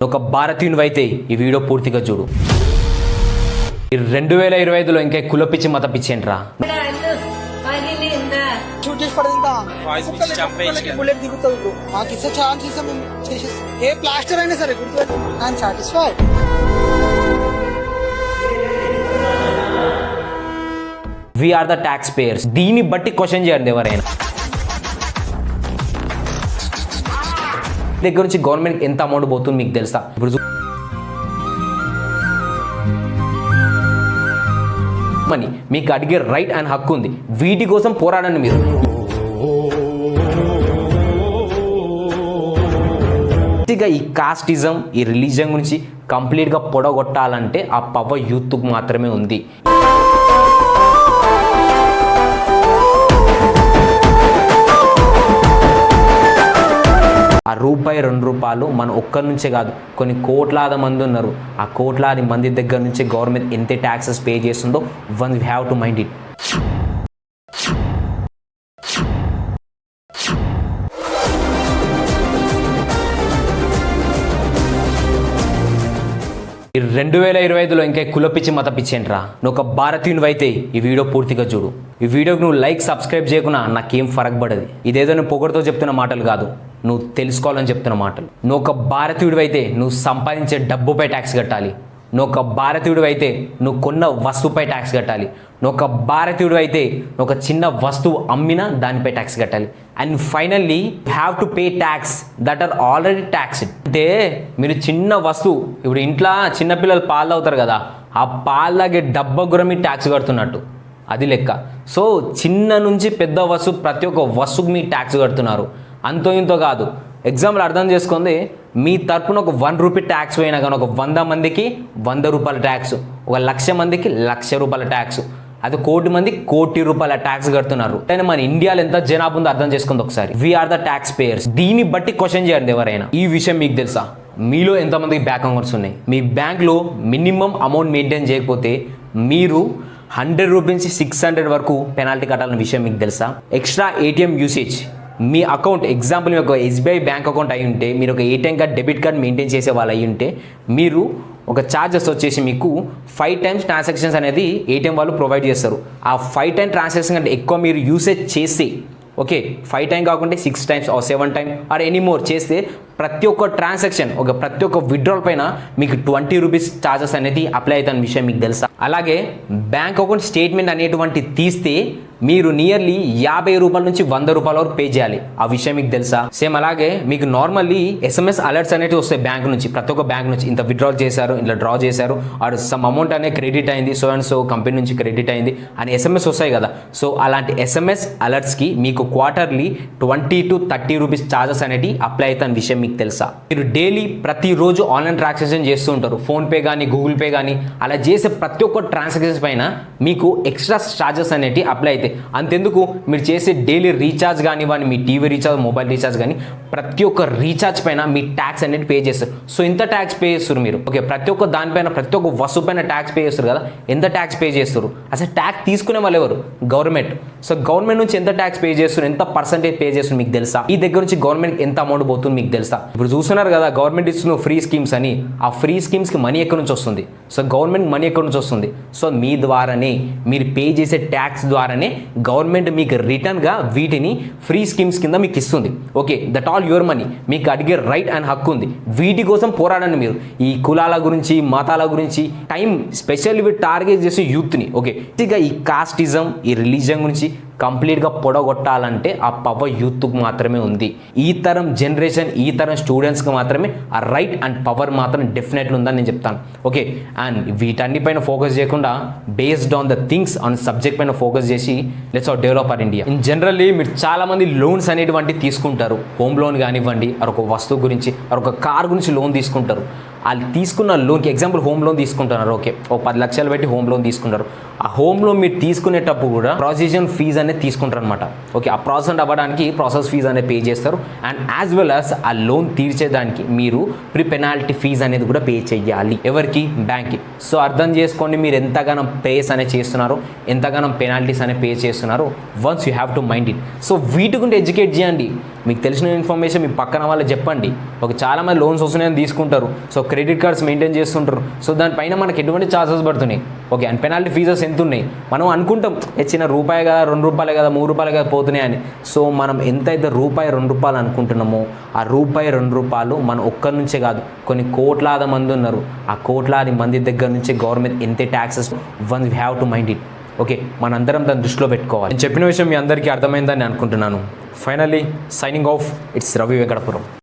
ఒక భారతీయునివి అయితే ఈ వీడియో పూర్తిగా చూడు. ఈ రెండు వేల ఇరవై ఐదులో ఇంకా కులపిచ్చి మత పిచ్చేంట్రా పిచ్చి చంపేయచ్చు బుల్లెట్ దిగుతుంది ఏ ప్లాస్టర్ అయినా సరే satisfied we are the taxpayers దీన్ని బట్టి క్వశ్చన్ చేయండి ఎవరైనా. దగ్గర నుంచి గవర్నమెంట్ ఎంత అమౌంట్ పోతుంది మీకు తెలుసా? ఇప్పుడు మనీ మీకు అడిగే రైట్ అండ్ హక్కు ఉంది. వీటి కోసం పోరాడండి మీరు. పూర్తిగా ఈ కాస్టిజం ఈ రిలీజియన్ గురించి కంప్లీట్గా పొడగొట్టాలంటే ఆ పవర్ యూత్కు మాత్రమే ఉంది. రూపాయి రెండు రూపాయలు మన ఒక్కరి నుంచే కాదు కొన్ని కోట్లాది మంది ఉన్నారు. ఆ కోట్లాది మంది దగ్గర నుంచి గవర్నమెంట్ ఎంత ట్యాక్సెస్ పే చేస్తుందో one we have to mind it ఈ రెండు వేల ఇరవై ఐదులో ఇంకా కులపిచ్చి మత పిచ్చేంట్రా నువ్వు ఒక భారతీయునివి అయితే ఈ వీడియో పూర్తిగా చూడు. ఈ వీడియోకి నువ్వు లైక్ సబ్స్క్రైబ్ చేయకున్నా నాకేం ఫరక్ పడదు. ఇదేదో నేను పొగడుతో చెప్తున్న మాటలు కాదు. నువ్వు తెలుసుకోవాలని చెప్తున్న మాటలు. నువ్వు ఒక భారతీయుడు అయితే నువ్వు సంపాదించే డబ్బుపై ట్యాక్స్ కట్టాలి. నువ్వు ఒక భారతీయుడు అయితే నువ్వు కొన్న వస్తువుపై ట్యాక్స్ కట్టాలి. నువ్వు ఒక భారతీయుడు అయితే నువ్వు ఒక చిన్న వస్తువు అమ్మినా దానిపై ట్యాక్స్ కట్టాలి. And finally have to pay tax that are already tax అంటే మీరు చిన్న వస్తువు ఇప్పుడు ఇంట్లో చిన్నపిల్లలు పాలు తాగుతారు కదా ఆ పాలు తాగే డబ్బా కూడా మీరు ట్యాక్స్ కడుతున్నట్టు. అది లెక్క. సో చిన్న నుంచి పెద్ద వస్తువు ప్రతి ఒక్క వస్తువుకి మీరు ట్యాక్స్ కడుతున్నారు. అంతో ఇంతో కాదు. ఎగ్జాంపుల్ అర్థం చేసుకుంది మీ తరపున ఒక వన్ రూపీ ట్యాక్స్ పోయినా కానీ ఒక వంద మందికి వంద రూపాయల ట్యాక్స్ ఒక లక్ష మందికి లక్ష రూపాయల ట్యాక్స్ అది కోటి మంది కోటి రూపాయల ట్యాక్స్ కడుతున్నారు. కానీ మన ఇండియాలో ఎంత జనాభా ఉందో అర్థం చేసుకుంది ఒకసారి. వీఆర్ ద ట్యాక్స్ పేయర్స్ దీన్ని బట్టి క్వశ్చన్ చేయండి ఎవరైనా. ఈ విషయం మీకు తెలుసా? మీలో ఎంతమందికి బ్యాంక్ అకౌంట్స్ ఉన్నాయి? మీ బ్యాంక్లో మినిమం అమౌంట్ మెయింటైన్ చేయకపోతే మీరు హండ్రెడ్ రూపీస్ సిక్స్ హండ్రెడ్ వరకు పెనాల్టీ కట్టాలన్న విషయం మీకు తెలుసా? ఎక్స్ట్రా ఏటీఎం యూసేజ్ మీ అకౌంట్ ఎగ్జాంపుల్ మీ ఒక ఎస్బీఐ బ్యాంక్ అకౌంట్ అయి ఉంటే మీరు ఒక ATM card debit card maintain చేసే వాళ్ళు అయి ఉంటే మీరు ఒక ఛార్జెస్ వచ్చేసి మీకు ఫైవ్ టైమ్స్ ట్రాన్సాక్షన్స్ అనేది ఏటీఎం వాళ్ళు ప్రొవైడ్ చేస్తారు. ఆ ఫైవ్ టైమ్ ట్రాన్సాక్షన్ కంటే ఎక్కువ మీరు యూసేజ్ చేసి ఓకే ఫైవ్ టైం కాకుండా six times or seven time or any more చేస్తే ప్రతి ఒక్క ట్రాన్సాక్షన్ ఒక ప్రతి ఒక్క విడ్రాల్ పైన మీకు ట్వంటీ రూపీస్ ఛార్జెస్ అనేది అప్లై అవుతున్న విషయం మీకు తెలుసా? అలాగే బ్యాంక్ అకౌంట్ స్టేట్మెంట్ అనేటువంటి తీస్తే మీరు నియర్లీ యాభై రూపాయల నుంచి వంద రూపాయల వరకు పే చేయాలి. ఆ విషయం మీకు తెలుసా? సేమ్ అలాగే మీకు నార్మల్లీ ఎస్ఎంఎస్ అలర్ట్స్ అనేవి వస్తాయి బ్యాంక్ నుంచి. ప్రతి ఒక్క బ్యాంక్ నుంచి ఇంత విత్డ్రా చేశారు ఇంత డ్రా చేశారు ఆర్ సమ్ అమౌంట్ అనేది క్రెడిట్ అయింది సో అండ్ సో కంపెనీ నుంచి క్రెడిట్ అయింది అని ఎస్ఎంఎస్ వస్తాయి కదా. సో అలాంటి ఎస్ఎంఎస్ అలర్ట్స్కి మీకు quarterly twenty two thirty rupees charges అనేవి అప్లై అవుతాను విషయం మీకు తెలుసా? మీరు డైలీ ప్రతిరోజు ఆన్లైన్ ట్రాన్సాక్షన్ చేస్తూ ఉంటారు. ఫోన్పే కానీ గూగుల్ పే కానీ అలా చేసే ప్రతి ఒక్క ట్రాన్సాక్షన్స్ పైన మీకు ఎక్స్ట్రా ఛార్జెస్ అనేవి అప్లై అవుతాయి. అంతెందుకు? మీరు చేసే డైలీ రీఛార్జ్ కానివ్వండి మీ టీవీ రీఛార్జ్ మొబైల్ రీఛార్జ్ కానీ ప్రతి ఒక్క రీఛార్జ్ పైన మీ ట్యాక్స్ అనేది పే చేస్తారు. సో ఇంత ట్యాక్స్ పే చేస్తారు మీరు. ఓకే ప్రతి ఒక్క దానిపైన ప్రతి ఒక్క వస్తువు పైన ట్యాక్స్ పే చేస్తారు కదా? ఎంత ట్యాక్స్ పే చేస్తారు? అసలు ట్యాక్స్ తీసుకునే వాళ్ళు ఎవరు? గవర్నమెంట్. సో గవర్నమెంట్ నుంచి ఎంత ట్యాక్స్ పే చేస్తారు? ఎంత పర్సెంటేజ్ పే చేస్తారు మీకు తెలుసా? ఈ దగ్గర నుంచి గవర్నమెంట్ ఎంత అమౌంట్ పోతుంది మీకు తెలుసా? ఇప్పుడు చూస్తున్నారు కదా గవర్నమెంట్ ఇస్తున్న ఫ్రీ స్కీమ్స్ అని. ఆ ఫ్రీ స్కీమ్స్కి మనీ ఎక్కడి నుంచి వస్తుంది? సో గవర్నమెంట్ మనీ ఎక్కడి నుంచి వస్తుంది? సో మీ ద్వారానే మీరు పే చేసే ట్యాక్స్ ద్వారానే గవర్నమెంట్ మీకు రిటర్న్గా వీటిని ఫ్రీ స్కీమ్స్ కింద మీకు ఇస్తుంది. Okay that all your money మీకు అడిగే రైట్ అండ్ హక్కు ఉంది. వీటి కోసం పోరాడండి మీరు. ఈ కులాల గురించి మతాల గురించి టైం స్పెషల్ ఇవి టార్గెట్ చేసే యూత్ని ఓకే ఇక ఈ కాస్టిజం ఈ రిలీజియం గురించి కంప్లీట్గా పొడగొట్టాలంటే ఆ పవర్ యూత్కు మాత్రమే ఉంది. ఈ తరం జనరేషన్ ఈ తరం స్టూడెంట్స్కి మాత్రమే ఆ రైట్ అండ్ పవర్ మాత్రం డెఫినెట్లీ ఉందని నేను చెప్తాను. ఓకే అండ్ వీటన్నిపైన ఫోకస్ చేయకుండా based on the things on subject పైన ఫోకస్ చేసి let's our develop our India. In generally మీరు చాలామంది లోన్స్ అనేటువంటి తీసుకుంటారు. హోమ్ లోన్ కానివ్వండి ఒక వస్తువు గురించి ఒక కార్ గురించి లోన్ తీసుకుంటారు. వాళ్ళు తీసుకున్న లోన్కి ఎగ్జాంపుల్ హోమ్ లోన్ తీసుకుంటున్నారు ఓకే ఓ పది లక్షలు పెట్టి హోమ్ లోన్ తీసుకుంటారు. ఆ హోమ్ లోన్ మీరు తీసుకునేటప్పుడు కూడా ప్రాసెషన్ ఫీజ్ అనేది తీసుకుంటారు అనమాట ఓకే ఆ ప్రాసెస్ అవ్వడానికి ప్రాసెస్ ఫీజ్ అనేది పే చేస్తారు. అండ్ యాజ్ వెల్ యాజ్ ఆ లోన్ తీర్చేదానికి మీరు ప్రీ పెనాల్టీ ఫీజ్ అనేది కూడా పే చేయాలి ఎవరికి? బ్యాంక్కి సో అర్థం చేసుకోండి మీరు ఎంతగానం పేస్ అనేది చేస్తున్నారో ఎంతగానం పెనాల్టీస్ అనేది పే చేస్తున్నారో once you have to mind it so వీటి గురించి ఎడ్యుకేట్ చేయండి. మీకు తెలిసిన ఇన్ఫర్మేషన్ మీ పక్కన వాళ్ళు చెప్పండి. ఒక చాలామంది లోన్స్ వస్తున్నాయని తీసుకుంటారు. సో క్రెడిట్ కార్డ్స్ మెయింటైన్ చేస్తుంటారు. సో దానిపైన మనకి ఎటువంటి ఛార్జెస్ పడుతున్నాయి? ఓకే అండ్ పెనాల్టీ ఫీజెస్ ఎంత ఉన్నాయి మనం అనుకుంటాం "ఏ చిన్న రూపాయి కదా రెండు రూపాయలే కదా మూడు రూపాయలు కదా పోతున్నాయి అని. సో మనం ఎంతైతే రూపాయి రెండు రూపాయలు అనుకుంటున్నామో ఆ రూపాయి రెండు రూపాయలు మనం ఒక్కరి నుంచే కాదు కొన్ని కోట్లాది మంది ఉన్నారు. ఆ కోట్లాది మంది దగ్గర నుంచి గవర్నమెంట్ ఎంత taxes one we have to mind it okay మనందరం దాన్ని దృష్టిలో పెట్టుకోవాలి. నేను చెప్పిన విషయం మీ అందరికీ అర్థమైందని అనుకుంటున్నాను. Finally signing off it's Ravi Venkatapuram